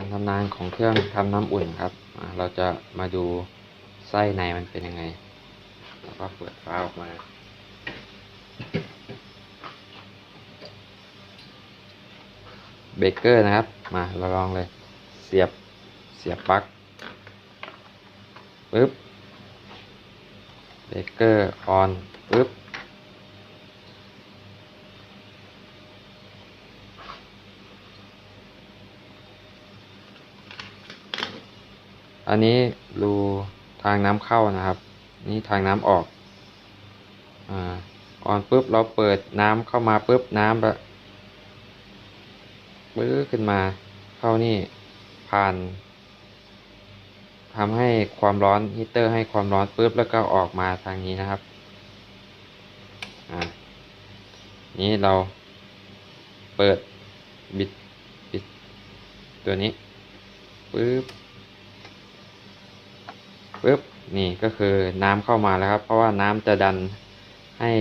การทำงานของเครื่องทำน้ำอุ่นครับ เราจะมาดูไส้ในมันเป็นยังไง แล้วก็เปิดฝาออกมา เบเกอร์นะครับ มาเราลองเลย เสียบ เสียบปลั๊กปึ๊บ เบเกอร์ออนปึ๊บ อันนี้รูทางน้ำเข้านะครับ นี่ทางน้ำออกอ่าออนปุ๊บเราเปิดน้ำเข้ามาปุ๊บน้ำแบบปื้อขึ้นมาเข้านี่ผ่านทำให้ความร้อนฮีตเตอร์ให้ความร้อนปุ๊บแล้วก็ออกมาทางนี้นะครับอ่านี้เราเปิดบิดบิดตัวนี้ปุ๊บ ปึ๊บนี่ก็คือน้ำเข้ามาแล้วครับ เพราะว่าน้ำจะดันให้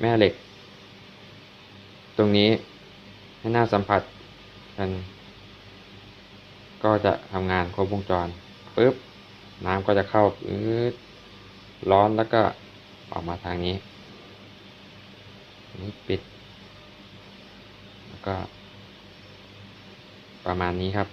แม่เหล็ก ตรงนี้ให้หน้าสัมผัสกัน ก็จะทำงานครบวงจรปึ๊บน้ำก็จะเข้าปื๊ดร้อนแล้วก็ออกมาทางนี้นี่ปิด แล้วก็ประมาณนี้ครับ